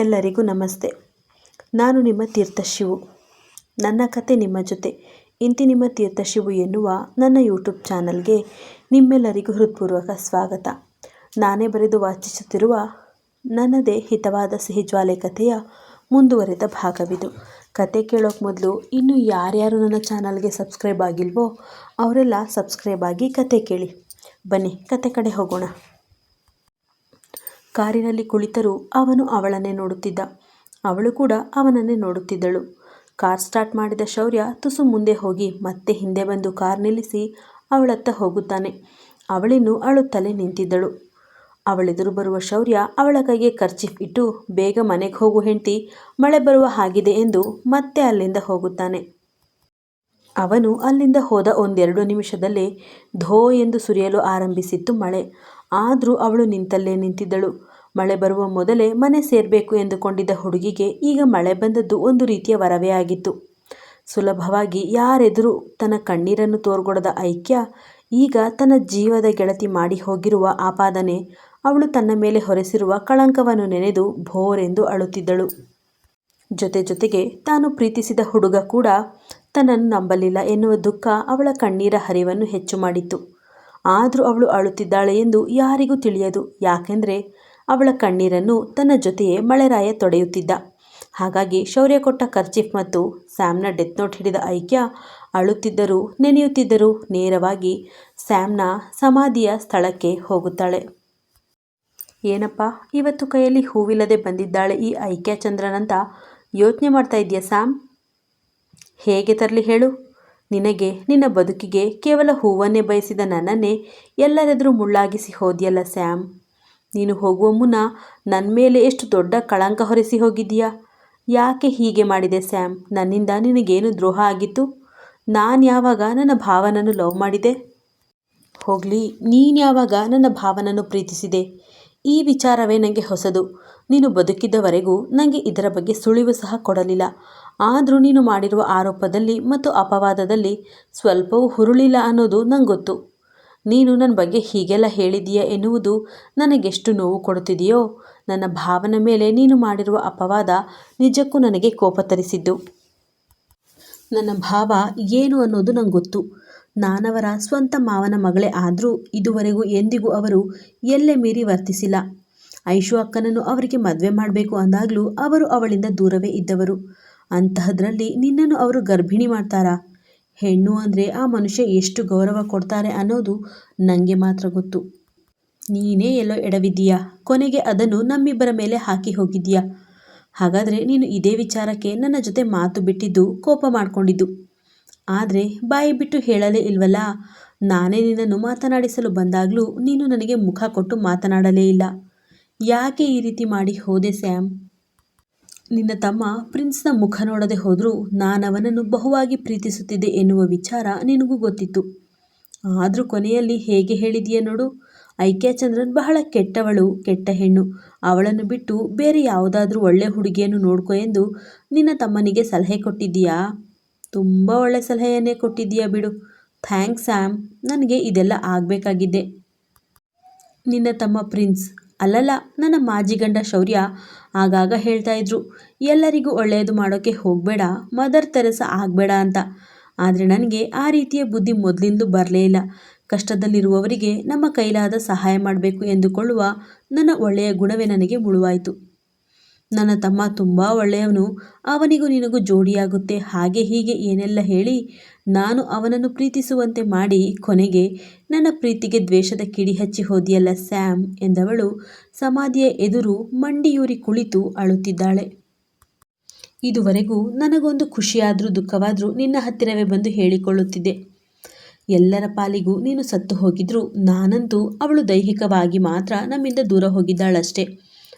ಎಲ್ಲರಿಗೂ ನಮಸ್ತೆ. ನಾನು ನಿಮ್ಮ ತೀರ್ಥಶಿವು. ನನ್ನ ಕತೆ ನಿಮ್ಮ ಜೊತೆ. ಇಂತಿ ನಿಮ್ಮ ತೀರ್ಥಶಿವು ಎನ್ನುವ ನನ್ನ ಯೂಟ್ಯೂಬ್ ಚಾನಲ್ಗೆ ನಿಮ್ಮೆಲ್ಲರಿಗೂ ಹೃತ್ಪೂರ್ವಕ ಸ್ವಾಗತ. ನಾನೇ ಬರೆದು ವಾಚಿಸುತ್ತಿರುವ ನನ್ನದೇ ಹಿತವಾದ ಸಿಹಿಜ್ವಾಲೆ ಕಥೆಯ ಮುಂದುವರೆದ ಭಾಗವಿದು. ಕತೆ ಕೇಳೋಕೆ ಮೊದಲು ಇನ್ನು ಯಾರ್ಯಾರು ನನ್ನ ಚಾನಲ್ಗೆ ಸಬ್ಸ್ಕ್ರೈಬ್ ಆಗಿಲ್ವೋ ಅವರೆಲ್ಲ ಸಬ್ಸ್ಕ್ರೈಬ್ ಆಗಿ ಕತೆ ಕೇಳಿ. ಬನ್ನಿ, ಕತೆ ಕಡೆ ಹೋಗೋಣ. ಕಾರಿನಲ್ಲಿ ಕುಳಿತರೂ ಅವನು ಅವಳನ್ನೇ ನೋಡುತ್ತಿದ್ದ. ಅವಳು ಕೂಡ ಅವನನ್ನೇ ನೋಡುತ್ತಿದ್ದಳು. ಕಾರ್ ಸ್ಟಾರ್ಟ್ ಮಾಡಿದ ಶೌರ್ಯ ತುಸು ಮುಂದೆ ಹೋಗಿ ಮತ್ತೆ ಹಿಂದೆ ಬಂದು ಕಾರ್ ನಿಲ್ಲಿಸಿ ಅವಳತ್ತ ಹೋಗುತ್ತಾನೆ. ಅವಳಿನ್ನು ಅಳುತ್ತಲೇ ನಿಂತಿದ್ದಳು. ಅವಳೆದುರು ಬರುವ ಶೌರ್ಯ ಅವಳ ಕೈಗೆ ಕರ್ಚಿಫ್ ಇಟ್ಟು, ಬೇಗ ಮನೆಗೆ ಹೋಗು ಹೆಂಡ್ತಿ, ಮಳೆ ಬರುವ ಹಾಗಿದೆ ಎಂದು ಮತ್ತೆ ಅಲ್ಲಿಂದ ಹೋಗುತ್ತಾನೆ. ಅವನು ಅಲ್ಲಿಂದ ಹೋದ ಒಂದೆರಡು ನಿಮಿಷದಲ್ಲೇ ಧೋ ಎಂದು ಸುರಿಯಲು ಆರಂಭಿಸಿತ್ತು ಮಳೆ. ಆದರೂ ಅವಳು ನಿಂತಲ್ಲೇ ನಿಂತಿದ್ದಳು. ಮಳೆ ಬರುವ ಮೊದಲೇ ಮನೆ ಸೇರಬೇಕು ಎಂದುಕೊಂಡಿದ್ದ ಹುಡುಗಿಗೆ ಈಗ ಮಳೆ ಬಂದದ್ದು ಒಂದು ರೀತಿಯ ವರವೇ ಆಗಿತ್ತು. ಸುಲಭವಾಗಿ ಯಾರೆದುರು ತನ್ನ ಕಣ್ಣೀರನ್ನು ತೋರ್ಗೊಡದ ಐಕ್ಯ ಈಗ ತನ್ನ ಜೀವದ ಗೆಳತಿ ಮಾಡಿ ಹೋಗಿರುವ ಆಪಾದನೆ, ಅವಳು ತನ್ನ ಮೇಲೆ ಹೊರೆಸಿರುವ ಕಳಂಕವನ್ನು ನೆನೆದು ಭೋರೆಂದು ಅಳುತ್ತಿದ್ದಳು. ಜೊತೆ ಜೊತೆಗೆ ತಾನು ಪ್ರೀತಿಸಿದ ಹುಡುಗ ಕೂಡ ತನ್ನನ್ನು ನಂಬಲಿಲ್ಲ ಎನ್ನುವ ದುಃಖ ಅವಳ ಕಣ್ಣೀರ ಹರಿವನ್ನು ಹೆಚ್ಚು ಮಾಡಿತ್ತು. ಆದರೂ ಅವಳು ಅಳುತ್ತಿದ್ದಾಳೆ ಎಂದು ಯಾರಿಗೂ ತಿಳಿಯದು. ಯಾಕೆಂದರೆ ಅವಳ ಕಣ್ಣೀರನ್ನು ತನ್ನ ಜೊತೆಯೇ ಮಳೆರಾಯ ತೊಡೆಯುತ್ತಿದ್ದ. ಹಾಗಾಗಿ ಶೌರ್ಯ ಕೊಟ್ಟ ಕರ್ಚಿಫ್ ಮತ್ತು ಸ್ಯಾಮ್ನ ಡೆತ್ ನೋಟ್ ಹಿಡಿದ ಐಕ್ಯ ಅಳುತ್ತಿದ್ದರೂ ನೆನೆಯುತ್ತಿದ್ದರೂ ನೇರವಾಗಿ ಸ್ಯಾಮ್ನ ಸಮಾಧಿಯ ಸ್ಥಳಕ್ಕೆ ಹೋಗುತ್ತಾಳೆ. ಏನಪ್ಪ, ಇವತ್ತು ಕೈಯಲ್ಲಿ ಹೂವಿಲ್ಲದೆ ಬಂದಿದ್ದಾಳೆ ಈ ಐಕ್ಯ ಚಂದ್ರನಂತ ಯೋಚನೆ ಮಾಡ್ತಾ ಇದೆಯಾ ಸ್ಯಾಮ್? ಹೇಗೆ ತರಲಿ ಹೇಳು. ನಿನಗೆ, ನಿನ್ನ ಬದುಕಿಗೆ ಕೇವಲ ಹೂವನ್ನೇ ಬಯಸಿದ ನನ್ನನ್ನೇ ಎಲ್ಲರೆದುರು ಮುಳ್ಳಾಗಿಸಿ ಹೋದಿಯಲ್ಲ ಸ್ಯಾಮ್? ನೀನು ಹೋಗುವ ಮುನ್ನ ನನ್ನ ಮೇಲೆ ಎಷ್ಟು ದೊಡ್ಡ ಕಳಂಕ ಹೊರಿಸಿ ಹೋಗಿದ್ದೀಯಾ? ಯಾಕೆ ಹೀಗೆ ಮಾಡಿದೆ ಸ್ಯಾಮ್? ನನ್ನಿಂದ ನಿನಗೇನು ದ್ರೋಹ ಆಗಿತ್ತು? ನಾನು ಯಾವಾಗ ನನ್ನ ಭಾವನನ್ನು ಲವ್ ಮಾಡಿದೆ? ಹೋಗಲಿ, ನೀನು ಯಾವಾಗ ನನ್ನ ಭಾವನನ್ನು ಪ್ರೀತಿಸಿದೆ? ಈ ವಿಚಾರವೇ ನನಗೆ ಹೊಸದು. ನೀನು ಬದುಕಿದ್ದವರೆಗೂ ನನಗೆ ಇದರ ಬಗ್ಗೆ ಸುಳಿವು ಸಹ ಕೊಡಲಿಲ್ಲ. ಆದರೂ ನೀನು ಮಾಡಿರುವ ಆರೋಪದಲ್ಲಿ ಮತ್ತು ಅಪವಾದದಲ್ಲಿ ಸ್ವಲ್ಪವೂ ಹುರುಳಿಲ್ಲ ಅನ್ನೋದು ನಂಗೊತ್ತು. ಗೊತ್ತು ನೀನು ನನ್ನ ಬಗ್ಗೆ ಹೀಗೆಲ್ಲ ಹೇಳಿದೀಯ ಎನ್ನುವುದು ನನಗೆಷ್ಟು ನೋವು ಕೊಡುತ್ತಿದೆಯೋ? ನನ್ನ ಭಾವನ ಮೇಲೆ ನೀನು ಮಾಡಿರುವ ಅಪವಾದ ನಿಜಕ್ಕೂ ನನಗೆ ಕೋಪ ತರಿಸಿದ್ದು. ನನ್ನ ಭಾವ ಏನು ಅನ್ನೋದು ನಂಗೆ ಗೊತ್ತು ನಾನವರ ಸ್ವಂತ ಮಾವನ ಮಗಳೇ ಆದರೂ ಇದುವರೆಗೂ ಎಂದಿಗೂ ಅವರು ಎಲ್ಲೇ ಮೀರಿ ವರ್ತಿಸಿಲ್ಲ. ಐಶು ಅಕ್ಕನನ್ನು ಅವರಿಗೆ ಮದುವೆ ಮಾಡಬೇಕು ಅಂದಾಗಲೂ ಅವರು ಅವಳಿಂದ ದೂರವೇ ಇದ್ದವರು. ಅಂತಹದ್ರಲ್ಲಿ ನಿನ್ನನ್ನು ಅವರು ಗರ್ಭಿಣಿ ಮಾಡ್ತಾರಾ? ಹೆಣ್ಣು ಅಂದರೆ ಆ ಮನುಷ್ಯ ಎಷ್ಟು ಗೌರವ ಕೊಡ್ತಾರೆ ಅನ್ನೋದು ನನಗೆ ಮಾತ್ರ ಗೊತ್ತು. ನೀನೇ ಎಲ್ಲೋ ಎಡವಿದ್ದೀಯಾ? ಕೊನೆಗೆ ಅದನ್ನು ನಮ್ಮಿಬ್ಬರ ಮೇಲೆ ಹಾಕಿ ಹೋಗಿದ್ದೀಯಾ? ಹಾಗಾದರೆ ನೀನು ಇದೇ ವಿಚಾರಕ್ಕೆ ನನ್ನ ಜೊತೆ ಮಾತು ಬಿಟ್ಟಿದ್ದು ಕೋಪ ಮಾಡಿಕೊಂಡಿದ್ದು. ಆದರೆ ಬಾಯಿ ಬಿಟ್ಟು ಹೇಳಲೇ ಇಲ್ವಲ್ಲ? ನಾನೇ ನಿನ್ನನ್ನು ಮಾತನಾಡಿಸಲು ಬಂದಾಗಲೂ ನೀನು ನನಗೆ ಮುಖ ಕೊಟ್ಟು ಮಾತನಾಡಲೇ ಇಲ್ಲ. ಯಾಕೆ ಈ ರೀತಿ ಮಾಡಿ ಹೋದೆ, ಸ್ಯಾಮ್? ನಿನ್ನ ತಮ್ಮ ಪ್ರಿನ್ಸ್ನ ಮುಖ ನೋಡದೆ ಹೋದರೂ ನಾನವನನ್ನು ಬಹುವಾಗಿ ಪ್ರೀತಿಸುತ್ತಿದ್ದೆ ಎನ್ನುವ ವಿಚಾರ ನಿನಗೂ ಗೊತ್ತಿತ್ತು. ಆದರೂ ಕೊನೆಯಲ್ಲಿ ಹೇಗೆ ಹೇಳಿದೀಯ ನೋಡು. ಐಕ್ಯಚಂದ್ರನ್ ಬಹಳ ಕೆಟ್ಟವಳು, ಕೆಟ್ಟ ಹೆಣ್ಣು. ಅವಳನ್ನು ಬಿಟ್ಟು ಬೇರೆ ಯಾವುದಾದ್ರೂ ಒಳ್ಳೆ ಹುಡುಗಿಯನ್ನು ನೋಡ್ಕೊ ಎಂದು ನಿನ್ನ ತಮ್ಮನಿಗೆ ಸಲಹೆ ಕೊಟ್ಟಿದ್ದೀಯಾ? ತುಂಬ ಒಳ್ಳೆ ಸಲಹೆಯನ್ನೇ ಕೊಟ್ಟಿದ್ದೀಯಾ ಬಿಡು. ಥ್ಯಾಂಕ್ಸ್ ಆ್ಯಮ್ ನನಗೆ ಇದೆಲ್ಲ ಆಗಬೇಕಾಗಿದ್ದೆ ನಿನ್ನ ತಮ್ಮ ಪ್ರಿನ್ಸ್ ಅಲ್ಲಲ್ಲ, ನನ್ನ ಮಾಜಿ ಗಂಡ ಶೌರ್ಯ ಆಗಾಗ ಹೇಳ್ತಾ ಇದ್ರು, ಎಲ್ಲರಿಗೂ ಒಳ್ಳೆಯದು ಮಾಡೋಕ್ಕೆ ಹೋಗಬೇಡ ಮದರ್ ತೆರೆಸ ಆಗಬೇಡ ಅಂತ. ಆದರೆ ನನಗೆ ಆ ರೀತಿಯ ಬುದ್ಧಿ ಮೊದಲಿಂದ ಬರಲೇ ಇಲ್ಲ. ಕಷ್ಟದಲ್ಲಿರುವವರಿಗೆ ನಮ್ಮ ಕೈಲಾದ ಸಹಾಯ ಮಾಡಬೇಕು ಎಂದುಕೊಳ್ಳುವ ನನ್ನ ಒಳ್ಳೆಯ ಗುಣವೇ ನನಗೆ ಮುಳುವಾಯಿತು. ನನ್ನ ತಮ್ಮ ತುಂಬ ಒಳ್ಳೆಯವನು. ಅವನಿಗೂ ನಿನಗೂ ಜೋಡಿಯಾಗುತ್ತೆ. ಹಾಗೆ ಹೀಗೆ ಏನೆಲ್ಲ ಹೇಳಿ ನಾನು ಅವನನ್ನು ಪ್ರೀತಿಸುವಂತೆ ಮಾಡಿ ಕೊನೆಗೆ ನನ್ನ ಪ್ರೀತಿಗೆ ದ್ವೇಷದ ಕಿಡಿ ಹಚ್ಚಿ ಹೋದಿಯಲ್ಲ ಸ್ಯಾಮ್ ಎಂದವಳು ಸಮಾಧಿಯ ಎದುರು ಮಂಡಿಯೂರಿ ಕುಳಿತು ಅಳುತ್ತಿದ್ದಾಳೆ. ಇದುವರೆಗೂ ನನಗೊಂದು ಖುಷಿಯಾದರೂ ದುಃಖವಾದರೂ ನಿನ್ನ ಹತ್ತಿರವೇ ಬಂದು ಹೇಳಿಕೊಳ್ಳುತ್ತಿದ್ದೆ. ಎಲ್ಲರ ಪಾಲಿಗೂ ನೀನು ಸತ್ತು ಹೋಗಿದ್ರು ನಾನಂತೂ ಅವಳು ದೈಹಿಕವಾಗಿ ಮಾತ್ರ ನಮ್ಮಿಂದ ದೂರ ಹೋಗಿದ್ದಾಳಷ್ಟೇ.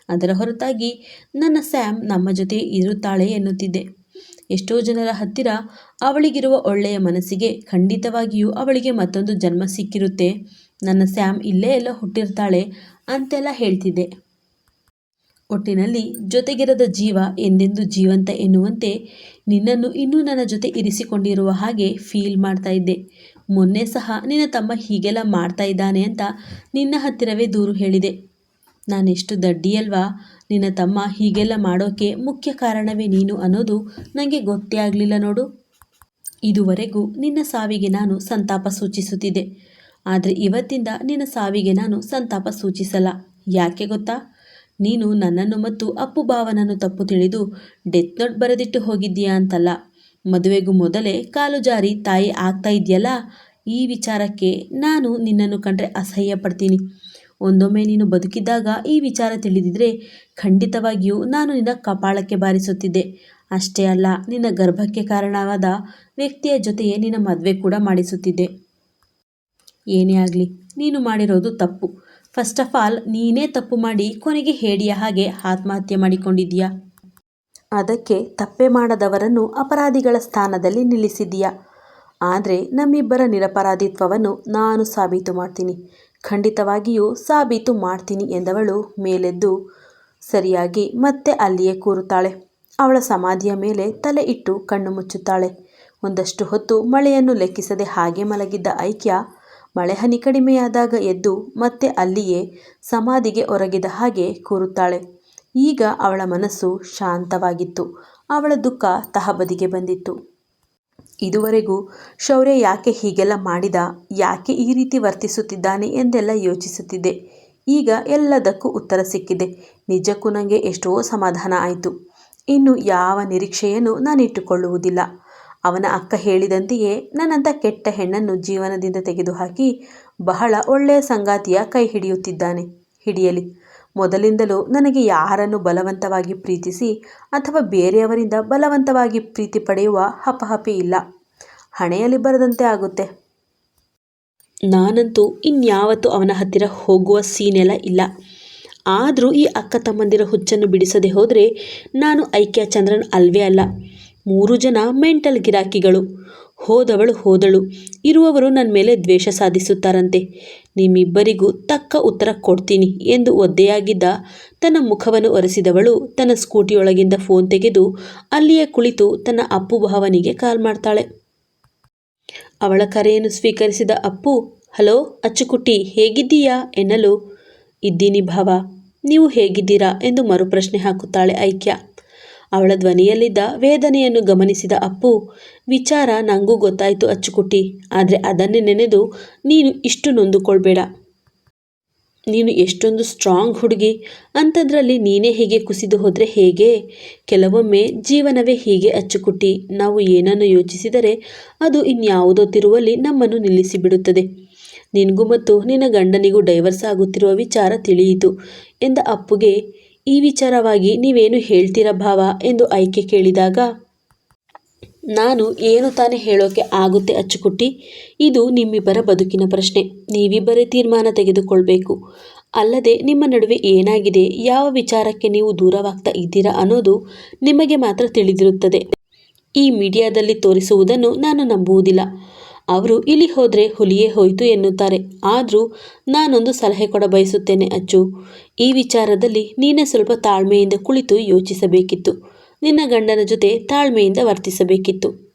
ಅದರ ಹೊರತಾಗಿ ನನ್ನ ಸ್ಯಾಮ್ ನಮ್ಮ ಜೊತೆ ಇರುತ್ತಾಳೆ ಎನ್ನುತ್ತಿದ್ದೆ. ಎಷ್ಟೋ ಜನರ ಹತ್ತಿರ ಅವಳಿಗಿರುವ ಒಳ್ಳೆಯ ಮನಸ್ಸಿಗೆ ಖಂಡಿತವಾಗಿಯೂ ಅವಳಿಗೆ ಮತ್ತೊಂದು ಜನ್ಮ ಸಿಕ್ಕಿರುತ್ತೆ. ನನ್ನ ಸ್ಯಾಮ್ ಇಲ್ಲೇ ಎಲ್ಲ ಹುಟ್ಟಿರ್ತಾಳೆ ಅಂತೆಲ್ಲ ಹೇಳ್ತಿದ್ದೆ. ಒಟ್ಟಿನಲ್ಲಿ ಜೊತೆಗಿರದ ಜೀವ ಎಂದೆಂದು ಜೀವಂತ ಎನ್ನುವಂತೆ ನಿನ್ನನ್ನು ಇನ್ನೂ ನನ್ನ ಜೊತೆ ಇರಿಸಿಕೊಂಡಿರುವ ಹಾಗೆ ಫೀಲ್ ಮಾಡ್ತಾ ಇದ್ದೆ. ಮೊನ್ನೆ ಸಹ ನಿನ್ನ ತಮ್ಮ ಹೀಗೆಲ್ಲ ಮಾಡ್ತಾ ಇದ್ದಾನೆ ಅಂತ ನಿನ್ನ ಹತ್ತಿರವೇ ದೂರು ಹೇಳಿದೆ. ನಾನೆಷ್ಟು ದಡ್ಡಿಯಲ್ವಾ? ನಿನ್ನ ತಮ್ಮ ಹೀಗೆಲ್ಲ ಮಾಡೋಕೆ ಮುಖ್ಯ ಕಾರಣವೇ ನೀನು ಅನ್ನೋದು ನನಗೆ ಗೊತ್ತೇ ಆಗಲಿಲ್ಲ ನೋಡು. ಇದುವರೆಗೂ ನಿನ್ನ ಸಾವಿಗೆ ನಾನು ಸಂತಾಪ ಸೂಚಿಸುತ್ತಿದ್ದೆ. ಆದರೆ ಇವತ್ತಿಂದ ನಿನ್ನ ಸಾವಿಗೆ ನಾನು ಸಂತಾಪ ಸೂಚಿಸಲ್ಲ. ಯಾಕೆ ಗೊತ್ತಾ? ನೀನು ನನ್ನನ್ನು ಮತ್ತು ಅಪ್ಪು ಭಾವನನ್ನು ತಪ್ಪು ತಿಳಿದು ಡೆತ್ ನೋಟ್ ಬರೆದಿಟ್ಟು ಹೋಗಿದ್ದೀಯಾ ಅಂತಲ್ಲ. ಮದುವೆಗೂ ಮೊದಲೇ ಕಾಲು ಜಾರಿ ತಾಯಿ ಆಗ್ತಾ ಇದೆಯಲ್ಲ ಈ ವಿಚಾರಕ್ಕೆ ನಾನು ನಿನ್ನನ್ನು ಕಂಡ್ರೆ ಅಸಹ್ಯ ಪಡ್ತೀನಿ ಒಂದೊಮ್ಮೆ ನೀನು ಬದುಕಿದ್ದಾಗ ಈ ವಿಚಾರ ತಿಳಿದಿದ್ರೆ ಖಂಡಿತವಾಗಿಯೂ ನಾನು ನಿನ್ನ ಕಪಾಳಕ್ಕೆ ಬಾರಿಸುತ್ತಿದ್ದೆ. ಅಷ್ಟೇ ಅಲ್ಲ, ನಿನ್ನ ಗರ್ಭಕ್ಕೆ ಕಾರಣವಾದ ವ್ಯಕ್ತಿಯ ಜೊತೆಯೇ ನಿನ್ನ ಮದುವೆ ಕೂಡ ಮಾಡಿಸುತ್ತಿದ್ದೆ. ಏನೇ ಆಗಲಿ, ನೀನು ಮಾಡಿರೋದು ತಪ್ಪು. ಫಸ್ಟ್ ಆಫ್ ಆಲ್ ನೀನೇ ತಪ್ಪು ಮಾಡಿ ಕೊನೆಗೆ ಹೇಡಿಯ ಹಾಗೆ ಆತ್ಮಹತ್ಯೆ ಮಾಡಿಕೊಂಡಿದ್ದೀಯಾ? ಅದಕ್ಕೆ ತಪ್ಪೆ ಮಾಡದವರನ್ನು ಅಪರಾಧಿಗಳ ಸ್ಥಾನದಲ್ಲಿ ನಿಲ್ಲಿಸಿದ್ದೀಯಾ? ಆದರೆ ನಮ್ಮಿಬ್ಬರ ನಿರಪರಾಧಿತ್ವವನ್ನು ನಾನು ಸಾಬೀತು ಮಾಡ್ತೀನಿ. ಖಂಡಿತವಾಗಿಯೂ ಸಾಬೀತು ಮಾಡ್ತೀನಿ ಎಂದವಳು ಮೇಲೆದ್ದು ಸರಿಯಾಗಿ ಮತ್ತೆ ಅಲ್ಲಿಯೇ ಕೂರುತ್ತಾಳೆ. ಅವಳ ಸಮಾಧಿಯ ಮೇಲೆ ತಲೆ ಇಟ್ಟು ಕಣ್ಣು ಮುಚ್ಚುತ್ತಾಳೆ. ಒಂದಷ್ಟು ಹೊತ್ತು ಮಳೆಯನ್ನು ಲೆಕ್ಕಿಸದೆ ಹಾಗೆ ಮಲಗಿದ್ದ ಐಕ್ಯ ಮಳೆ ಹನಿ ಕಡಿಮೆಯಾದಾಗ ಎದ್ದು ಮತ್ತೆ ಅಲ್ಲಿಯೇ ಸಮಾಧಿಗೆ ಒರಗಿದ ಹಾಗೆ ಕೂರುತ್ತಾಳೆ. ಈಗ ಅವಳ ಮನಸ್ಸು ಶಾಂತವಾಗಿತ್ತು. ಅವಳ ದುಃಖ ತಹಬದಿಗೆ ಬಂದಿತ್ತು. ಇದುವರೆಗೂ ಶೌರ್ಯ ಯಾಕೆ ಹೀಗೆಲ್ಲ ಮಾಡಿದ, ಯಾಕೆ ಈ ರೀತಿ ವರ್ತಿಸುತ್ತಿದ್ದಾನೆ ಎಂದೆಲ್ಲ ಯೋಚಿಸುತ್ತಿದ್ದೆ. ಈಗ ಎಲ್ಲದಕ್ಕೂ ಉತ್ತರ ಸಿಕ್ಕಿದೆ. ನಿಜಕ್ಕೂ ನನಗೆ ಎಷ್ಟೋ ಸಮಾಧಾನ ಆಯಿತು. ಇನ್ನು ಯಾವ ನಿರೀಕ್ಷೆಯನ್ನು ನಾನಿಟ್ಟುಕೊಳ್ಳುವುದಿಲ್ಲ. ಅವನ ಅಕ್ಕ ಹೇಳಿದಂತೆಯೇ ನನ್ನಂಥ ಕೆಟ್ಟ ಹೆಣ್ಣನ್ನು ಜೀವನದಿಂದ ತೆಗೆದುಹಾಕಿ ಬಹಳ ಒಳ್ಳೆಯ ಸಂಗಾತಿಯ ಕೈ ಹಿಡಿಯುತ್ತಿದ್ದಾನೆ. ಹಿಡಿಯಲಿ. ಮೊದಲಿಂದಲೂ ನನಗೆ ಯಾರನ್ನು ಬಲವಂತವಾಗಿ ಪ್ರೀತಿಸಿ ಅಥವಾ ಬೇರೆಯವರಿಂದ ಬಲವಂತವಾಗಿ ಪ್ರೀತಿ ಪಡೆಯುವ ಹಪಹಪಿ ಇಲ್ಲ. ಹಣೆಯಲ್ಲಿ ಬರದಂತೆ ಆಗುತ್ತೆ. ನಾನಂತೂ ಇನ್ಯಾವತ್ತೂ ಅವನ ಹತ್ತಿರ ಹೋಗುವ ಸೀನೆಲ್ಲ ಇಲ್ಲ. ಆದರೂ ಈ ಅಕ್ಕ ತಮ್ಮಂದಿರ ಹುಚ್ಚನ್ನು ಬಿಡಿಸದೆ ಹೋದರೆ ನಾನು ಐಕ್ಯ ಚಂದ್ರನ್ ಅಲ್ವೇ ಅಲ್ಲ. ಮೂರು ಜನ ಮೆಂಟಲ್ ಗಿರಾಕಿಗಳು. ಹೋದವಳು ಹೋದಳು. ಇರುವವರು ನನ್ನ ಮೇಲೆ ದ್ವೇಷ ಸಾಧಿಸುತ್ತಾರಂತೆ. ನಿಮ್ಮಿಬ್ಬರಿಗೂ ತಕ್ಕ ಉತ್ತರ ಕೊಡ್ತೀನಿ ಎಂದು ಒದ್ದೆಯಾಗಿದ್ದ ತನ್ನ ಮುಖವನ್ನು ಒರೆಸಿದವಳು ತನ್ನ ಸ್ಕೂಟಿಯೊಳಗಿಂದ ಫೋನ್ ತೆಗೆದು ಅಲ್ಲಿಯೇ ಕುಳಿತು ತನ್ನ ಅಪ್ಪು ಭಾವನಿಗೆ ಕಾಲ್ ಮಾಡ್ತಾಳೆ. ಅವಳ ಕರೆಯನ್ನು ಸ್ವೀಕರಿಸಿದ ಅಪ್ಪು, ಹಲೋ, ಅಚ್ಚುಕುಟ್ಟಿ, ಹೇಗಿದ್ದೀಯಾ? ಎನ್ನಲು, ಇದ್ದೀನಿ ಭಾವ, ನೀವು ಹೇಗಿದ್ದೀರಾ? ಎಂದು ಮರುಪ್ರಶ್ನೆ ಹಾಕುತ್ತಾಳೆ ಐಕ್ಯ. ಅವಳ ಧ್ವನಿಯಲ್ಲಿದ್ದ ವೇದನೆಯನ್ನು ಗಮನಿಸಿದ ಅಪ್ಪು, ವಿಚಾರ ನನಗೂ ಗೊತ್ತಾಯಿತು ಅಚ್ಚುಕುಟ್ಟಿ, ಆದರೆ ಅದನ್ನೇ ನೆನೆದು ನೀನು ಇಷ್ಟು ನೊಂದುಕೊಳ್ಬೇಡ. ನೀನು ಎಷ್ಟೊಂದು ಸ್ಟ್ರಾಂಗ್ ಹುಡುಗಿ, ಅಂಥದ್ರಲ್ಲಿ ನೀನೇ ಹೀಗೆ ಕುಸಿದು ಹೋದರೆ ಹೇಗೆ? ಕೆಲವೊಮ್ಮೆ ಜೀವನವೇ ಹೀಗೆ ಅಚ್ಚುಕುಟ್ಟಿ, ನಾವು ಏನನ್ನು ಯೋಚಿಸಿದರೆ ಅದು ಇನ್ಯಾವುದೋ ತಿರುವಲ್ಲಿ ನಮ್ಮನ್ನು ನಿಲ್ಲಿಸಿಬಿಡುತ್ತದೆ. ನಿನಗೂ ಮತ್ತು ನಿನ್ನ ಗಂಡನಿಗೂ ಡೈವರ್ಸ್ ಆಗುತ್ತಿರುವ ವಿಚಾರ ತಿಳಿಯಿತು, ಎಂದ ಅಪ್ಪುಗೆ ಈ ವಿಚಾರವಾಗಿ ನೀವೇನು ಹೇಳ್ತೀರ ಭಾವ ಎಂದು ಆಯ್ಕೆ ಕೇಳಿದಾಗ, ನಾನು ಏನು ತಾನೇ ಹೇಳೋಕೆ ಆಗುತ್ತೆ ಅಚ್ಚುಕುಟ್ಟಿ? ಇದು ನಿಮ್ಮಿಬ್ಬರ ಬದುಕಿನ ಪ್ರಶ್ನೆ. ನೀವಿಬ್ಬರೇ ತೀರ್ಮಾನ ತೆಗೆದುಕೊಳ್ಬೇಕು. ಅಲ್ಲದೆ ನಿಮ್ಮ ನಡುವೆ ಏನಾಗಿದೆ, ಯಾವ ವಿಚಾರಕ್ಕೆ ನೀವು ದೂರವಾಗ್ತಾ ಇದ್ದೀರಾ ಅನ್ನೋದು ನಿಮಗೆ ಮಾತ್ರ ತಿಳಿದಿರುತ್ತದೆ. ಈ ಮೀಡಿಯಾದಲ್ಲಿ ತೋರಿಸುವುದನ್ನು ನಾನು ನಂಬುವುದಿಲ್ಲ. ಅವರು, ಇಲ್ಲಿ ಹೋದರೆ ಹುಲಿಯೇ ಹೋಯಿತು ಎನ್ನುತ್ತಾರೆ. ಆದರೂ, ನಾನೊಂದು ಸಲಹೆ ಕೊಡ ಬಯಸುತ್ತೇನೆ ಅಚ್ಚು. ಈ ವಿಚಾರದಲ್ಲಿ ನೀನೇ ಸ್ವಲ್ಪ ತಾಳ್ಮೆಯಿಂದ ಕುಳಿತು ಯೋಚಿಸಬೇಕಿತ್ತು. ನಿನ್ನ ಗಂಡನ ಜೊತೆ ತಾಳ್ಮೆಯಿಂದ ವರ್ತಿಸಬೇಕಿತ್ತು.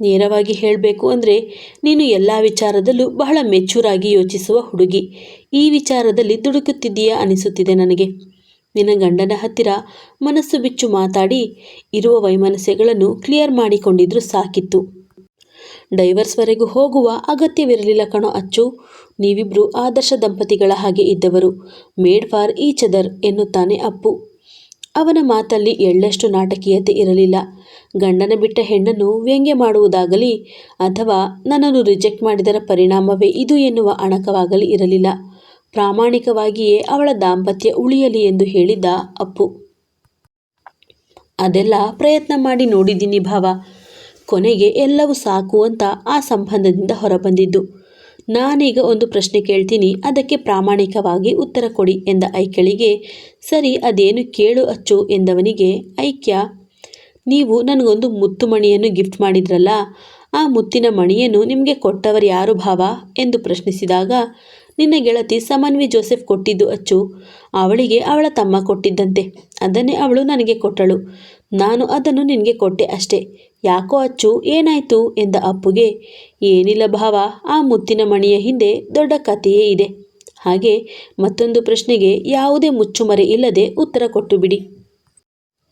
ನೇರವಾಗಿ ಹೇಳಬೇಕು ಅಂದರೆ, ನೀನು ಎಲ್ಲ ವಿಚಾರದಲ್ಲೂ ಬಹಳ ಮೆಚೂರಾಗಿ ಯೋಚಿಸುವ ಹುಡುಗಿ. ಈ ವಿಚಾರದಲ್ಲಿ ದುಡುಕುತ್ತಿದ್ದೀಯಾ ಅನಿಸುತ್ತಿದೆ ನನಗೆ. ನಿನ್ನ ಗಂಡನ ಹತ್ತಿರ ಮನಸ್ಸು ಬಿಚ್ಚು ಮಾತಾಡಿ, ಇರುವ ವೈಮನಸ್ಯಗಳನ್ನು ಕ್ಲಿಯರ್ ಮಾಡಿಕೊಂಡಿದ್ರೂ ಸಾಕಿತ್ತು. ಡೈವರ್ಸ್ವರೆಗೂ ಹೋಗುವ ಅಗತ್ಯವಿರಲಿಲ್ಲ ಕಣೋ ಅಚ್ಚು. ನೀವಿಬ್ರು ಆದರ್ಶ ದಂಪತಿಗಳ ಹಾಗೆ ಇದ್ದವರು. ಮೇಡ್ ಫಾರ್ ಈಚ್ ಅದರ್ ಎನ್ನುತ್ತಾನೆ ಅಪ್ಪು. ಅವನ ಮಾತಲ್ಲಿ ಎಳ್ಳಷ್ಟು ನಾಟಕೀಯತೆ ಇರಲಿಲ್ಲ. ಗಂಡನ ಬಿಟ್ಟ ಹೆಣ್ಣನ್ನು ವ್ಯಂಗ್ಯ ಮಾಡುವುದಾಗಲಿ ಅಥವಾ ನನ್ನನ್ನು ರಿಜೆಕ್ಟ್ ಮಾಡಿದರ ಪರಿಣಾಮವೇ ಇದು ಎನ್ನುವ ಅಣಕವಾಗಲಿ ಇರಲಿಲ್ಲ. ಪ್ರಾಮಾಣಿಕವಾಗಿಯೇ ಅವಳ ದಾಂಪತ್ಯ ಉಳಿಯಲಿ ಎಂದು ಹೇಳಿದ್ದ ಅಪ್ಪು. ಅದೆಲ್ಲ ಪ್ರಯತ್ನ ಮಾಡಿ ನೋಡಿದ್ದೀನಿ ಭಾವ. ಕೊನೆಗೆ ಎಲ್ಲವೂ ಸಾಕು ಅಂತ ಆ ಸಂಬಂಧದಿಂದ ಹೊರಬಂದಿದ್ದು. ನಾನೀಗ ಒಂದು ಪ್ರಶ್ನೆ ಕೇಳ್ತೀನಿ, ಅದಕ್ಕೆ ಪ್ರಾಮಾಣಿಕವಾಗಿ ಉತ್ತರ ಕೊಡಿ ಎಂದ ಐಕ್ಯಳಿಗೆ ಸರಿ, ಅದೇನು ಕೇಳು ಅಚ್ಚು ಎಂದವನಿಗೆ, ಐಕ್ಯ, ನೀವು ನನಗೊಂದು ಮುತ್ತು ಮಣಿಯನ್ನು ಗಿಫ್ಟ್ ಮಾಡಿದ್ರಲ್ಲ, ಆ ಮುತ್ತಿನ ಮಣಿಯನ್ನು ನಿಮಗೆ ಕೊಟ್ಟವರು ಯಾರು ಭಾವ ಎಂದು ಪ್ರಶ್ನಿಸಿದಾಗ, ನಿನ್ನ ಗೆಳತಿ ಸಮನ್ವಿ ಜೋಸೆಫ್ ಕೊಟ್ಟಿದ್ದು ಅಚ್ಚು, ಅವಳಿಗೆ ಅವಳ ತಮ್ಮ ಕೊಟ್ಟಿದ್ದಂತೆ, ಅದನ್ನೇ ಅವಳು ನನಗೆ ಕೊಟ್ಟಳು, ನಾನು ಅದನ್ನು ನಿನಗೆ ಕೊಟ್ಟೆ ಅಷ್ಟೇ ಯಾಕೋ ಅಚ್ಚು, ಏನಾಯಿತು? ಎಂದ ಅಪ್ಪುಗೆ. ಏನಿಲ್ಲ ಭಾವ, ಆ ಮುತ್ತಿನ ಮಣಿಯ ಹಿಂದೆ ದೊಡ್ಡ ಕಥೆಯೇ ಇದೆ. ಹಾಗೆ ಮತ್ತೊಂದು ಪ್ರಶ್ನೆಗೆ ಯಾವುದೇ ಮುಚ್ಚುಮರೆ ಇಲ್ಲದೆ ಉತ್ತರ ಕೊಟ್ಟು ಬಿಡಿ.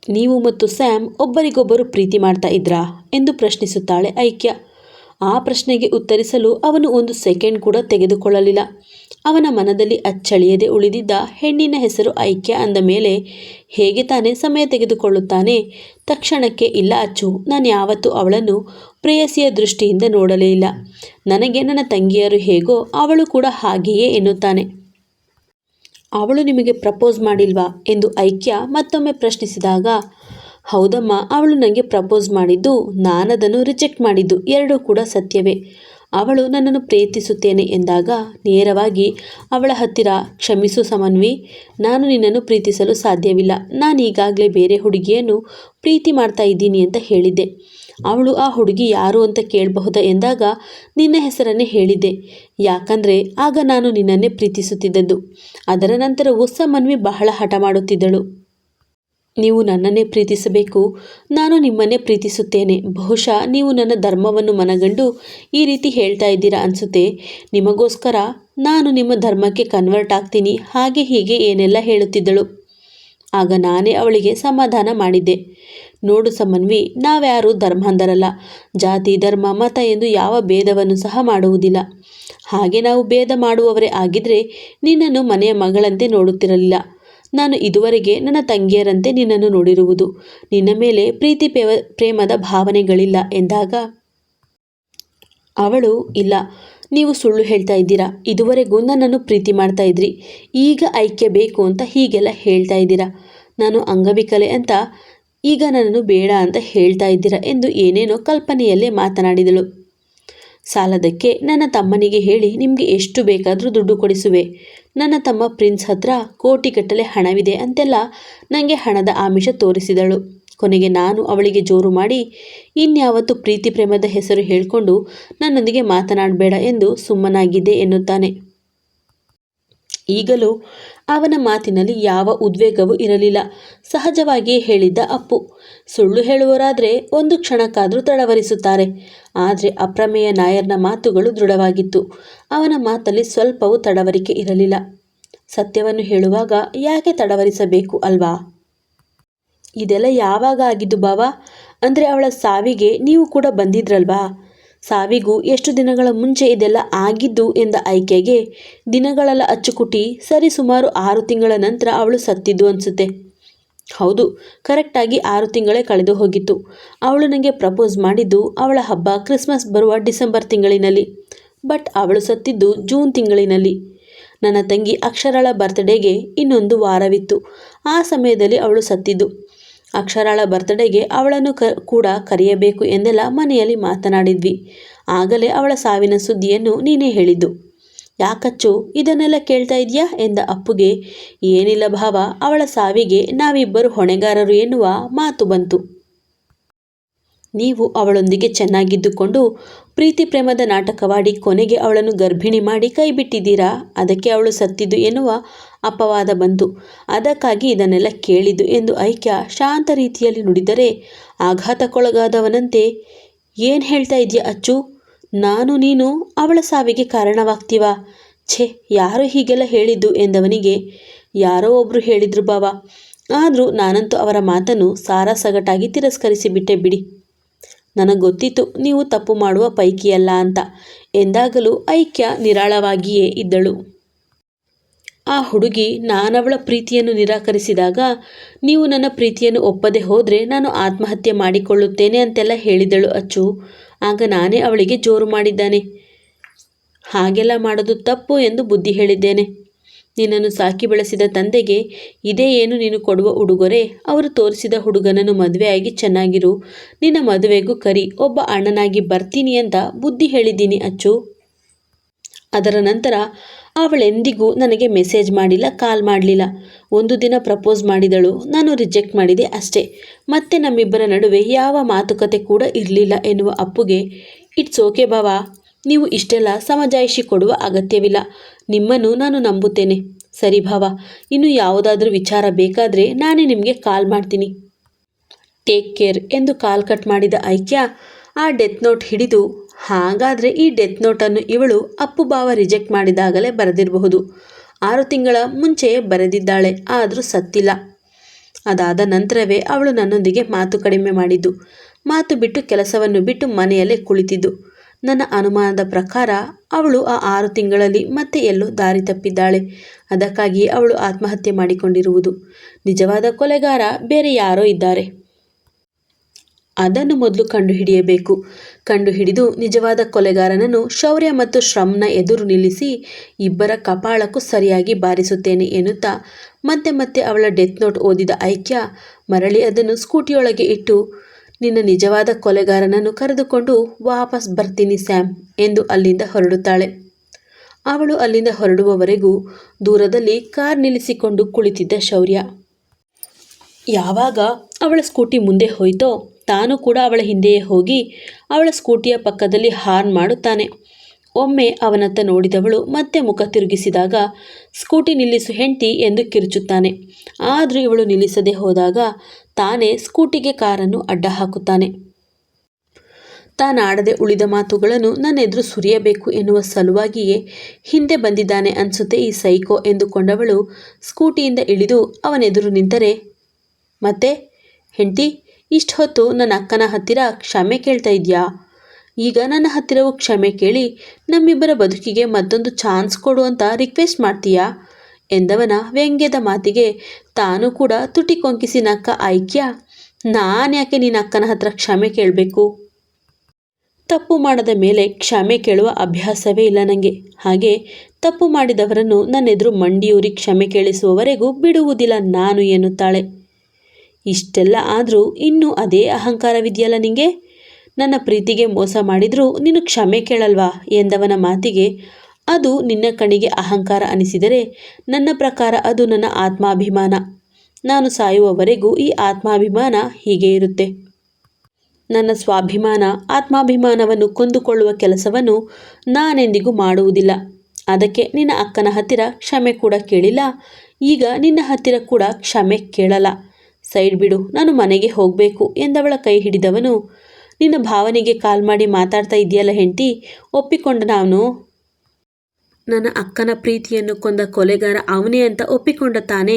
ನೀವು ಮತ್ತು ಸ್ಯಾಮ್ ಒಬ್ಬರಿಗೊಬ್ಬರು ಪ್ರೀತಿ ಮಾಡ್ತಾ ಇದ್ರಾ? ಎಂದು ಪ್ರಶ್ನಿಸುತ್ತಾಳೆ ಐಕ್ಯ. ಆ ಪ್ರಶ್ನೆಗೆ ಉತ್ತರಿಸಲು ಅವನು ಒಂದು ಸೆಕೆಂಡ್ ಕೂಡ ತೆಗೆದುಕೊಳ್ಳಲಿಲ್ಲ. ಅವನ ಮನದಲ್ಲಿ ಅಚ್ಚಳಿಯದೆ ಉಳಿದಿದ್ದ ಹೆಣ್ಣಿನ ಹೆಸರು ಐಕ್ಯ ಅಂದ ಮೇಲೆ, ಹೇಗೆ ತಾನೇ ಸಮಯ ತೆಗೆದುಕೊಳ್ಳುತ್ತಾನೆ? ತಕ್ಷಣಕ್ಕೆ, ಇಲ್ಲ ಅಚ್ಚು, ನಾನು ಯಾವತ್ತೂ ಅವಳನ್ನು ಪ್ರೇಯಸಿಯ ದೃಷ್ಟಿಯಿಂದ ನೋಡಲೇ ಇಲ್ಲ. ನನಗೆ ನನ್ನ ತಂಗಿಯರು ಹೇಗೋ ಅವಳು ಕೂಡ ಹಾಗೆಯೇ ಎನ್ನುತ್ತಾನೆ. ಅವಳು ನಿಮಗೆ ಪ್ರಪೋಸ್ ಮಾಡಿಲ್ವಾ? ಎಂದು ಐಕ್ಯ ಮತ್ತೊಮ್ಮೆ ಪ್ರಶ್ನಿಸಿದಾಗ ಹೌದಮ್ಮ, ಅವಳು ನನಗೆ ಪ್ರಪೋಸ್ ಮಾಡಿದ್ದು, ನಾನದನ್ನು ರಿಜೆಕ್ಟ್ ಮಾಡಿದ್ದು, ಎರಡೂ ಕೂಡ ಸತ್ಯವೇ. ಅವಳು ನನ್ನನ್ನು ಪ್ರೀತಿಸುತ್ತೇನೆ ಎಂದಾಗ ನೇರವಾಗಿ, ಅವಳ ಹತ್ತಿರ, ಕ್ಷಮಿಸು ಸಮನ್ವಿ, ನಾನು ನಿನ್ನನ್ನು ಪ್ರೀತಿಸಲು ಸಾಧ್ಯವಿಲ್ಲ. ನಾನು ಈಗಾಗಲೇ ಬೇರೆ ಹುಡುಗಿಯನ್ನು ಪ್ರೀತಿ ಮಾಡ್ತಾ ಇದ್ದೀನಿ ಅಂತ ಹೇಳಿದ್ದೆ. ಅವಳು ಆ ಹುಡುಗಿ ಯಾರು ಅಂತ ಕೇಳಬಹುದಾ ಎಂದಾಗ ನಿನ್ನ ಹೆಸರನ್ನೇ ಹೇಳಿದ್ದೆ. ಯಾಕಂದರೆ, ಆಗ ನಾನು ನಿನ್ನನ್ನೇ ಪ್ರೀತಿಸುತ್ತಿದ್ದದ್ದು. ಅದರ ನಂತರವೂ ಸಮನ್ವಿ ಬಹಳ ಹಠ ಮಾಡುತ್ತಿದ್ದಳು. ನೀವು ನನ್ನನ್ನೇ ಪ್ರೀತಿಸಬೇಕು, ನಾನು ನಿಮ್ಮನ್ನೇ ಪ್ರೀತಿಸುತ್ತೇನೆ. ಬಹುಶಃ ನೀವು ನನ್ನ ಧರ್ಮವನ್ನು ಮನಗಂಡು ಈ ರೀತಿ ಹೇಳ್ತಾ ಇದ್ದೀರಾ ಅನಿಸುತ್ತೆ. ನಿಮಗೋಸ್ಕರ ನಾನು ನಿಮ್ಮ ಧರ್ಮಕ್ಕೆ ಕನ್ವರ್ಟ್ ಆಗ್ತೀನಿ, ಹಾಗೆ ಹೀಗೆ ಏನೆಲ್ಲ ಹೇಳುತ್ತಿದ್ದಳು. ಆಗ ನಾನೇ ಅವಳಿಗೆ ಸಮಾಧಾನ ಮಾಡಿದ್ದೆ. ನೋಡು ಸಮನ್ವಿ, ನಾವ್ಯಾರೂ ಧರ್ಮಾಂಧರಲ್ಲ. ಜಾತಿ, ಧರ್ಮ, ಮತ ಎಂದು ಯಾವ ಭೇದವನ್ನು ಸಹ ಮಾಡುವುದಿಲ್ಲ. ಹಾಗೆ ನಾವು ಭೇದ ಮಾಡುವವರೇ ಆಗಿದ್ದರೆ ನಿನ್ನನ್ನು ಮನೆಯ ಮಗಳಂತೆ ನೋಡುತ್ತಿರಲಿಲ್ಲ. ನಾನು ಇದುವರೆಗೆ ನನ್ನ ತಂಗಿಯರಂತೆ ನಿನ್ನನ್ನು ನೋಡಿರುವುದು. ನಿನ್ನ ಮೇಲೆ ಪ್ರೀತಿ ಪ್ರೇಮದ ಭಾವನೆಗಳಿಲ್ಲ ಎಂದಾಗ. ಅವಳು, ಇಲ್ಲ, ನೀವು ಸುಳ್ಳು ಹೇಳ್ತಾ ಇದ್ದೀರಾ. ಇದುವರೆಗೂ ನನ್ನನ್ನು ಪ್ರೀತಿ ಮಾಡ್ತಾ ಇದ್ರಿ. ಈಗ ಐಕ್ಯ ಬೇಕು ಅಂತ ಹೀಗೆಲ್ಲ ಹೇಳ್ತಾ ಇದ್ದೀರಾ. ನಾನು ಅಂಗವಿಕಲೆ ಅಂತ, ಈಗ ನನ್ನನ್ನು ಬೇಡ ಅಂತ ಹೇಳ್ತಾ ಇದ್ದೀರಾ ಎಂದು ಏನೇನೋ ಕಲ್ಪನೆಯಲ್ಲೇ ಮಾತನಾಡಿದಳು. ಸಾಲದಕ್ಕೆ ನನ್ನ ತಮ್ಮನಿಗೆ ಹೇಳಿ, ನಿಮಗೆ ಎಷ್ಟು ಬೇಕಾದರೂ ದುಡ್ಡು ಕೊಡಿಸುವೆ. ನನ್ನ ತಮ್ಮ ಪ್ರಿನ್ಸ್ ಹತ್ರ ಕೋಟಿಗಟ್ಟಲೆ ಹಣವಿದೆ ಅಂತೆಲ್ಲ ನನಗೆ ಹಣದ ಆಮಿಷ ತೋರಿಸಿದಳು. ಕೊನೆಗೆ ನಾನು ಅವಳಿಗೆ ಜೋರು ಮಾಡಿ, ಇನ್ಯಾವತ್ತು ಪ್ರೀತಿ ಪ್ರೇಮದ ಹೆಸರು ಹೇಳಿಕೊಂಡು ನನ್ನೊಂದಿಗೆ ಮಾತನಾಡಬೇಡ ಎಂದು ಸುಮ್ಮನಾಗಿದ್ದೆ ಎನ್ನುತ್ತಾನೆ. ಈಗಲೂ ಅವನ ಮಾತಿನಲ್ಲಿ ಯಾವ ಉದ್ವೇಗವೂ ಇರಲಿಲ್ಲ. ಸಹಜವಾಗಿಯೇ ಹೇಳಿದ್ದ ಅಪ್ಪು ಸುಳ್ಳು ಹೇಳುವವರಾದರೆ ಒಂದು ಕ್ಷಣಕ್ಕಾದರೂ ತಡವರಿಸುತ್ತಾರೆ. ಆದರೆ ಅಪ್ರಮೇಯ ನಾಯರ್ನ ಮಾತುಗಳು ದೃಢವಾಗಿತ್ತು. ಅವನ ಮಾತಲ್ಲಿ ಸ್ವಲ್ಪವೂ ತಡವರಿಕೆ ಇರಲಿಲ್ಲ. ಸತ್ಯವನ್ನು ಹೇಳುವಾಗ ಯಾಕೆ ತಡವರಿಸಬೇಕು ಅಲ್ವಾ? ಇದೆಲ್ಲ ಯಾವಾಗ ಆಗಿದ್ದು ಭಾವ ಅಂದರೆ ಅವಳ ಸಾವಿಗೆ ನೀವು ಕೂಡ ಬಂದಿದ್ರಲ್ವಾ? ಸಾವಿಗೂ ಎಷ್ಟು ದಿನಗಳ ಮುಂಚೆ ಇದೆಲ್ಲ ಆಗಿದ್ದು ಎಂದ ಆಯ್ಕೆಗೆ ದಿನಗಳೆಲ್ಲ ಅಚ್ಚುಕುಟಿ ಸರಿ ಸುಮಾರು ಆರು ತಿಂಗಳ ನಂತರ ಅವಳು ಸತ್ತಿದ್ದು ಅನಿಸುತ್ತೆ. ಹೌದು, ಕರೆಕ್ಟಾಗಿ ಆರು ತಿಂಗಳೇ ಕಳೆದು ಹೋಗಿತ್ತು. ಅವಳು ನನಗೆ ಪ್ರಪೋಸ್ ಮಾಡಿದ್ದು ಅವಳ ಹಬ್ಬ ಕ್ರಿಸ್ಮಸ್ ಬರುವ ಡಿಸೆಂಬರ್ ತಿಂಗಳಿನಲ್ಲಿ, ಬಟ್ ಅವಳು ಸತ್ತಿದ್ದು ಜೂನ್ ತಿಂಗಳಿನಲ್ಲಿ. ನನ್ನ ತಂಗಿ ಅಕ್ಷರಳ ಬರ್ತ್ಡೇಗೆ ಇನ್ನೊಂದು ವಾರವಿತ್ತು. ಆ ಸಮಯದಲ್ಲಿ ಅವಳು ಸತ್ತಿದ್ದು. ಅಕ್ಷರಾಳ ಬರ್ತ್ಡೇಗೆ ಅವಳನ್ನು ಕ, ಕೂಡ ಕರೆಯಬೇಕು ಎಂದೆಲ್ಲ ಮನೆಯಲ್ಲಿ ಮಾತನಾಡಿದ್ವಿ. ಆಗಲೇ ಅವಳ ಸಾವಿನ ಸುದ್ದಿಯನ್ನು ನೀನೇ ಹೇಳಿದ್ದು. ಯಾಕಚ್ಚು ಇದನ್ನೆಲ್ಲ ಕೇಳ್ತಾ ಇದೆಯಾ ಎಂದ ಅಪ್ಪುಗೆ. ಏನಿಲ್ಲ ಭಾವ, ಅವಳ ಸಾವಿಗೆ ನಾವಿಬ್ಬರು ಹೊಣೆಗಾರರು ಎನ್ನುವ ಮಾತು ಬಂತು. ನೀವು ಅವಳೊಂದಿಗೆ ಚೆನ್ನಾಗಿದ್ದುಕೊಂಡು ಪ್ರೀತಿ ಪ್ರೇಮದ ನಾಟಕವಾಡಿ ಕೊನೆಗೆ ಅವಳನ್ನು ಗರ್ಭಿಣಿ ಮಾಡಿ ಕೈಬಿಟ್ಟಿದ್ದೀರಾ ಅದಕ್ಕೆ ಅವಳು ಸತ್ತಿದ್ದು ಎನ್ನುವ ಅಪವಾದ ಬಂತು. ಅದಕ್ಕಾಗಿ ಇದನ್ನೆಲ್ಲ ಕೇಳಿದ್ದು ಎಂದು ಐಕ್ಯ ಶಾಂತ ರೀತಿಯಲ್ಲಿ ನುಡಿದರೆ ಆಘಾತಕ್ಕೊಳಗಾದವನಂತೆ. ಏನು ಹೇಳ್ತಾ ಇದೆಯಾ ಅಚ್ಚು? ನಾನು ನೀನು ಅವಳ ಸಾವಿಗೆ ಕಾರಣವಾಗ್ತೀವ? ಛೇ, ಯಾರು ಹೀಗೆಲ್ಲ ಹೇಳಿದ್ದು ಎಂದವನಿಗೆ? ಯಾರೋ ಒಬ್ಬರು ಹೇಳಿದ್ರು ಬಾವ. ಆದರೂ ನಾನಂತೂ ಅವರ ಮಾತನ್ನು ಸಾರಾಸಗಟಾಗಿ ತಿರಸ್ಕರಿಸಿ ಬಿಟ್ಟೆ ಬಿಡಿ. ನನಗೆ ಗೊತ್ತಿತ್ತು ನೀವು ತಪ್ಪು ಮಾಡುವ ಪೈಕಿಯಲ್ಲ ಅಂತ. ಎಂದಾಗಲೂ ಐಕ್ಯ ನಿರಾಳವಾಗಿಯೇ ಇದ್ದಳು. ಆ ಹುಡುಗಿ ನಾನವಳ ಪ್ರೀತಿಯನ್ನು ನಿರಾಕರಿಸಿದಾಗ, ನೀವು ನನ್ನ ಪ್ರೀತಿಯನ್ನು ಒಪ್ಪದೆ ಹೋದರೆ ನಾನು ಆತ್ಮಹತ್ಯೆ ಮಾಡಿಕೊಳ್ಳುತ್ತೇನೆ ಅಂತೆಲ್ಲ ಹೇಳಿದಳು ಅಚ್ಚು. ಆಗ ನಾನೇ ಅವಳಿಗೆ ಜೋರು ಮಾಡಿದ್ದಾನೆ. ಹಾಗೆಲ್ಲ ಮಾಡೋದು ತಪ್ಪು ಎಂದು ಬುದ್ಧಿ ಹೇಳಿದ್ದೇನೆ. ನಿನ್ನನ್ನು ಸಾಕಿ ಬೆಳೆಸಿದ ತಂದೆಗೆ ಇದೇ ಏನು ನೀನು ಕೊಡುವ ಉಡುಗೊರೆ? ಅವರು ತೋರಿಸಿದ ಹುಡುಗನನ್ನು ಮದುವೆಯಾಗಿ ಚೆನ್ನಾಗಿರು. ನಿನ್ನ ಮದುವೆಗೂ ಕರಿ, ಒಬ್ಬ ಅಣ್ಣನಾಗಿ ಬರ್ತೀನಿ ಅಂತ ಬುದ್ಧಿ ಹೇಳಿದ್ದೀನಿ ಅಚ್ಚು. ಅದರ ನಂತರ ಅವಳೆಂದಿಗೂ ನನಗೆ ಮೆಸೇಜ್ ಮಾಡಿಲ್ಲ, ಕಾಲ್ ಮಾಡಲಿಲ್ಲ. ಒಂದು ದಿನ ಪ್ರಪೋಸ್ ಮಾಡಿದಳು. ನಾನು ರಿಜೆಕ್ಟ್ ಮಾಡಿದೆ ಅಷ್ಟೇ. ಮತ್ತೆ ನಮ್ಮಿಬ್ಬರ ನಡುವೆ ಯಾವ ಮಾತುಕತೆ ಕೂಡ ಇರಲಿಲ್ಲ ಎನ್ನುವ ಅಪ್ಪುಗೆ, ಇಟ್ಸ್ ಓಕೆ ಬಾವಾ. ನೀವು ಇಷ್ಟೆಲ್ಲ ಸಮಜಾಯಿಷಿ ಕೊಡುವ ಅಗತ್ಯವಿಲ್ಲ. ನಿಮ್ಮನ್ನು ನಾನು ನಂಬುತ್ತೇನೆ. ಸರಿ ಭಾವ ಇನ್ನು ಯಾವುದಾದ್ರೂ ವಿಚಾರ ಬೇಕಾದರೆ ನಾನೇ ನಿಮಗೆ ಕಾಲ್ ಮಾಡ್ತೀನಿ. ಟೇಕ್ ಕೇರ್ ಎಂದು ಕಾಲ್ ಕಟ್ ಮಾಡಿದ ಐಕ್ಯ ಆ ಡೆತ್ ನೋಟ್ ಹಿಡಿದು, ಹಾಗಾದರೆ ಈ ಡೆತ್ ನೋಟನ್ನು ಇವಳು ಅಪ್ಪು ಭಾವ ರಿಜೆಕ್ಟ್ ಮಾಡಿದಾಗಲೇ ಬರೆದಿರಬಹುದು. ಆರು ತಿಂಗಳ ಮುಂಚೆಯೇ ಬರೆದಿದ್ದಾಳೆ, ಆದರೂ ಸತ್ತಿಲ್ಲ. ಅದಾದ ನಂತರವೇ ಅವಳು ನನ್ನೊಂದಿಗೆ ಮಾತು ಕಡಿಮೆ ಮಾಡಿದ್ದು. ಮಾತು ಬಿಟ್ಟು ಕೆಲಸವನ್ನು ಬಿಟ್ಟು ಮನೆಯಲ್ಲೇ ಕುಳಿತಿದ್ದು. ನನ್ನ ಅನುಮಾನದ ಪ್ರಕಾರ ಅವಳು ಆ ಆರು ತಿಂಗಳಲ್ಲಿ ಮತ್ತೆ ಎಲ್ಲೋ ದಾರಿ ತಪ್ಪಿದ್ದಾಳೆ. ಅದಕ್ಕಾಗಿ ಅವಳು ಆತ್ಮಹತ್ಯೆ ಮಾಡಿಕೊಂಡಿರುವುದು. ನಿಜವಾದ ಕೊಲೆಗಾರ ಬೇರೆ ಯಾರೋ ಇದ್ದಾರೆ. ಅದನ್ನು ಮೊದಲು ಕಂಡುಹಿಡಿಯಬೇಕು. ಕಂಡುಹಿಡಿದು ನಿಜವಾದ ಕೊಲೆಗಾರನನ್ನು ಶೌರ್ಯ ಮತ್ತು ಶ್ರಮ್ನ ಎದುರು ನಿಲ್ಲಿಸಿ ಇಬ್ಬರ ಕಪಾಳಕ್ಕೂ ಸರಿಯಾಗಿ ಬಾರಿಸುತ್ತೇನೆ ಎನ್ನುತ್ತಾ, ಮತ್ತೆ ಮತ್ತೆ ಅವಳ ಡೆತ್ ನೋಟ್ ಓದಿದ ಐಕ್ಯ ಮರಳಿ ಅದನ್ನು ಸ್ಕೂಟಿಯೊಳಗೆ ಇಟ್ಟು, ನಿನ್ನ ನಿಜವಾದ ಕೊಲೆಗಾರನನ್ನು ಕರೆದುಕೊಂಡು ವಾಪಸ್ ಬರ್ತೀನಿ ಸ್ಯಾಮ್ ಎಂದು ಅಲ್ಲಿಂದ ಹೊರಡುತ್ತಾಳೆ. ಅವಳು ಅಲ್ಲಿಂದ ಹೊರಡುವವರೆಗೂ ದೂರದಲ್ಲಿ ಕಾರ್ ನಿಲ್ಲಿಸಿಕೊಂಡು ಕುಳಿತಿದ್ದ ಶೌರ್ಯ. ಯಾವಾಗ ಅವಳ ಸ್ಕೂಟಿ ಮುಂದೆ ಹೋಯಿತೋ ತಾನು ಕೂಡ ಅವಳ ಹಿಂದೆಯೇ ಹೋಗಿ ಅವಳ ಸ್ಕೂಟಿಯ ಪಕ್ಕದಲ್ಲಿ ಹಾರ್ನ್ ಮಾಡುತ್ತಾನೆ. ಒಮ್ಮೆ ಅವನತ್ತ ನೋಡಿದವಳು ಮತ್ತೆ ಮುಖ ತಿರುಗಿಸಿದಾಗ, ಸ್ಕೂಟಿ ನಿಲ್ಲಿಸು ಹೆಂಡತಿ ಎಂದು ಕಿರುಚುತ್ತಾನೆ. ಆದರೂ ಇವಳು ನಿಲ್ಲಿಸದೆ ಹೋದಾಗ ತಾನೇ ಸ್ಕೂಟಿಗೆ ಕಾರನ್ನು ಅಡ್ಡ ಹಾಕುತ್ತಾನೆ. ತಾನಾಡದೆ ಉಳಿದ ಮಾತುಗಳನ್ನು ನನ್ನೆದುರು ಸುರಿಯಬೇಕು ಎನ್ನುವ ಸಲುವಾಗಿಯೇ ಹಿಂದೆ ಬಂದಿದ್ದಾನೆ ಅನ್ಸುತ್ತೆ ಈ ಸೈಕೋ ಎಂದುಕೊಂಡವಳು ಸ್ಕೂಟಿಯಿಂದ ಇಳಿದು ಅವನೆದುರು ನಿಂತರೆ, ಮತ್ತೆ, ಹೆಂಡತಿ ಇಷ್ಟು ಹೊತ್ತು ನನ್ನ ಅಕ್ಕನ ಹತ್ತಿರ ಕ್ಷಮೆ ಕೇಳ್ತಾ ಇದೆಯಾ? ಈಗ ನನ್ನ ಹತ್ತಿರವೂ ಕ್ಷಮೆ ಕೇಳಿ ನಮ್ಮಿಬ್ಬರ ಬದುಕಿಗೆ ಮತ್ತೊಂದು ಚಾನ್ಸ್ ಕೊಡು ಅಂತ ರಿಕ್ವೆಸ್ಟ್ ಮಾಡ್ತೀಯಾ? ಎಂದವನ ವ್ಯಂಗ್ಯದ ಮಾತಿಗೆ ತಾನು ಕೂಡ ತುಟಿ ಕೊಂಕಿಸಿ ನಕ್ಕ ಐಕ್ಯ ನಾನು ಯಾಕೆ ನಿನ್ನ ಅಕ್ಕನ ಹತ್ರ ಕ್ಷಮೆ ಕೇಳಬೇಕು? ತಪ್ಪು ಮಾಡದ ಮೇಲೆ ಕ್ಷಮೆ ಕೇಳುವ ಅಭ್ಯಾಸವೇ ಇಲ್ಲ ನನಗೆ ಹಾಗೆ ತಪ್ಪು ಮಾಡಿದವರನ್ನು ನನ್ನೆದುರು ಮಂಡಿಯೂರಿ ಕ್ಷಮೆ ಕೇಳಿಸುವವರೆಗೂ ಬಿಡುವುದಿಲ್ಲ ನಾನು ಎನ್ನುತ್ತಾಳೆ. ಇಷ್ಟೆಲ್ಲ ಆದರೂ ಇನ್ನೂ ಅದೇ ಅಹಂಕಾರವಿದೆಯಲ್ಲ ನಿಂಗೆ? ನನ್ನ ಪ್ರೀತಿಗೆ ಮೋಸ ಮಾಡಿದರೂ ನೀನು ಕ್ಷಮೆ ಕೇಳಲ್ವಾ ಎಂದವನ ಮಾತಿಗೆ? ಅದು ನಿನ್ನ ಕಣಿಗೆ ಅಹಂಕಾರ ಅನಿಸಿದರೆ ನನ್ನ ಪ್ರಕಾರ ಅದು ನನ್ನ ಆತ್ಮಾಭಿಮಾನ. ನಾನು ಸಾಯುವವರೆಗೂ ಈ ಆತ್ಮಾಭಿಮಾನ ಹೀಗೆ ಇರುತ್ತೆ. ನನ್ನ ಸ್ವಾಭಿಮಾನ, ಆತ್ಮಾಭಿಮಾನವನ್ನು ಕೊಂದುಕೊಳ್ಳುವ ಕೆಲಸವನ್ನು ನಾನೆಂದಿಗೂ ಮಾಡುವುದಿಲ್ಲ. ಅದಕ್ಕೆ ನಿನ್ನ ಅಕ್ಕನ ಹತ್ತಿರ ಕ್ಷಮೆ ಕೂಡ ಕೇಳಿಲ್ಲ. ಈಗ ನಿನ್ನ ಹತ್ತಿರ ಕೂಡ ಕ್ಷಮೆ ಕೇಳಲ್ಲ. ಸೈಡ್ ಬಿಡು, ನಾನು ಮನೆಗೆ ಹೋಗಬೇಕು ಎಂದವಳ ಕೈ ಹಿಡಿದವನು. ನಿನ್ನ ಭಾವನೆಗೆ ಕಾಲ್ ಮಾಡಿ ಮಾತಾಡ್ತಾ ಇದೆಯಲ್ಲ ಹೆಂಡತಿ? ಒಪ್ಪಿಕೊಂಡ ನಾನು. ನನ್ನ ಅಕ್ಕನ ಪ್ರೀತಿಯನ್ನು ಕೊಂದ ಕೊಲೆಗಾರ ಅವನೇ ಅಂತ ಒಪ್ಪಿಕೊಂಡ ತಾನೆ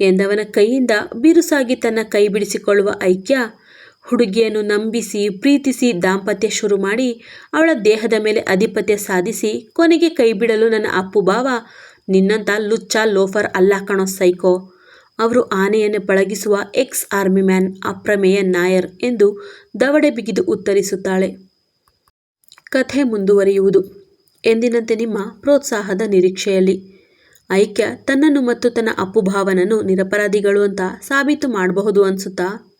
ಎಂದವನ ಕೈಯಿಂದ ಬಿರುಸಾಗಿ ತನ್ನ ಕೈ ಬಿಡಿಸಿಕೊಳ್ಳುವ ಐಕ್ಯ. ಹುಡುಗಿಯನ್ನು ನಂಬಿಸಿ, ಪ್ರೀತಿಸಿ ದಾಂಪತ್ಯ ಶುರು ಮಾಡಿ ಅವಳ ದೇಹದ ಮೇಲೆ ಅಧಿಪತ್ಯ ಸಾಧಿಸಿ ಕೊನೆಗೆ ಕೈ ಬಿಡಲು ನನ್ನ ಅಪ್ಪು ಬಾವ. ನಿನ್ನಂಥ ಲುಚ್ಚ ಲೋಫರ್ ಅಲ್ಲ ಕಣೋ ಸೈಕೋ. ಅವರು ಆನೆಯನ್ನು ಪಳಗಿಸುವ ex army man Aprameya Nair ಎಂದು ದವಡೆ ಬಿಗಿದು ಉತ್ತರಿಸುತ್ತಾಳೆ. ಕಥೆ ಮುಂದುವರಿಯುವುದು. ಎಂದಿನಂತೆ ನಿಮ್ಮ ಪ್ರೋತ್ಸಾಹದ ನಿರೀಕ್ಷೆಯಲ್ಲಿ. ಐಕ್ಯ, ತನ್ನನ್ನು ಮತ್ತು ತನ್ನ ಅಪ್ಪುಭಾವನನ್ನು ನಿರಪರಾಧಿಗಳು ಅಂತ ಸಾಬೀತು ಮಾಡಬಹುದು ಅನಿಸುತ್ತಾ?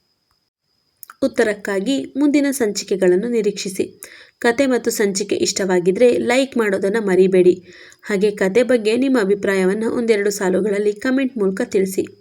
ಉತ್ತರಕ್ಕಾಗಿ ಮುಂದಿನ ಸಂಚಿಕೆಗಳನ್ನು ನಿರೀಕ್ಷಿಸಿ. ಕತೆ ಮತ್ತು ಸಂಚಿಕೆ ಇಷ್ಟವಾಗಿದ್ದರೆ ಲೈಕ್ ಮಾಡೋದನ್ನು ಮರಿಬೇಡಿ. ಹಾಗೆ ಕತೆ ಬಗ್ಗೆ ನಿಮ್ಮ ಅಭಿಪ್ರಾಯವನ್ನು ಒಂದೆರಡು ಸಾಲುಗಳಲ್ಲಿ ಕಮೆಂಟ್ ಮೂಲಕ ತಿಳಿಸಿ.